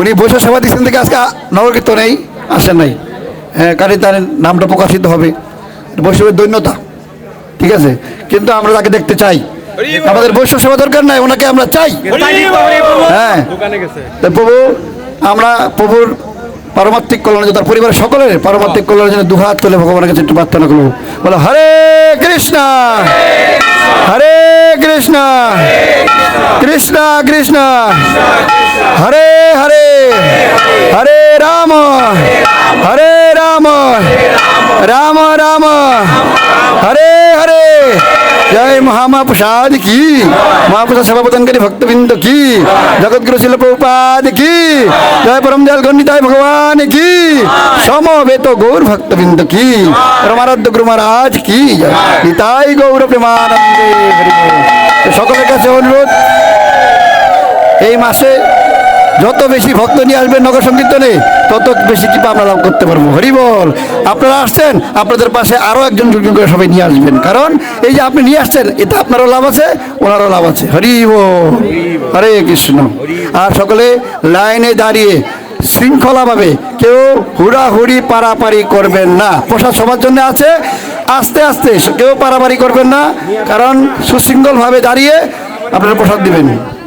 উনি বৈশ্ব সেবা দিচ্ছেন থেকে আজকে নগর কীর্তনেই আসেন নাই। হ্যাঁ কারণ তার নামটা প্রকাশিত হবে। বৈষ্ণবের দৈন্যতা ঠিক আছে? কিন্তু আমরা তাকে দেখতে চাই। আমাদের বৈষ্ণব সেবা দরকার নাই ওনাকে আমরা চাই। হ্যাঁ। প্রভু আমরা প্রভুর পারমাত্মিক কল্যাণের জন্য তার পরিবারের সকলের পারমাত্মিক কল্যাণের জন্য দুহাত তুলে ভগবানের কাছে একটু প্রার্থনা করব। বলো হরে কৃষ্ণ হরে কৃষ্ণ কৃষ্ণ কৃষ্ণ হরে হরে হরে রাম হরে রাম রাম রাম, হরে হরে। জয় মহামাপুষাদ কি? মহাপুষা সভাপতনকারী ভক্তবৃন্দ কি? জগৎগুরু শিল প্রভুপাদ কি? জয় পরম জল গণ্ডিতায় ভগবান কি? সমবেত গৌর ভক্তবৃন্দ কি? রমারাধ্য গুরু মহারাজ কি? নিতাই গৌর প্রেমানন্দে সকলের কাছে অনুরোধ, এই মাসে যত বেশি ভক্ত নিয়ে আসবেন নগর সংকীর্তনে, তত বেশি কৃপা আমরা লাভ করতে পারব। হরি বল। আপনারা আসছেন, আপনাদের পাশে আরও একজন দুজন করে সবাই নিয়ে আসবেন। কারণ এই যে আপনি নিয়ে আসছেন, এতে আপনারও লাভ আছে, ওনারও লাভ আছে। হরি বল। হরে কৃষ্ণ। আর সকলে লাইনে দাঁড়িয়ে শৃঙ্খলাভাবে কেউ হুড়াহুড়ি পারাপারি করবেন না। প্রসাদ সবার জন্য আছে। আস্তে আস্তে, কেউ পারাপারি করবেন না। কারণ সুশৃঙ্খলভাবে দাঁড়িয়ে আপনারা প্রসাদ দিবেন।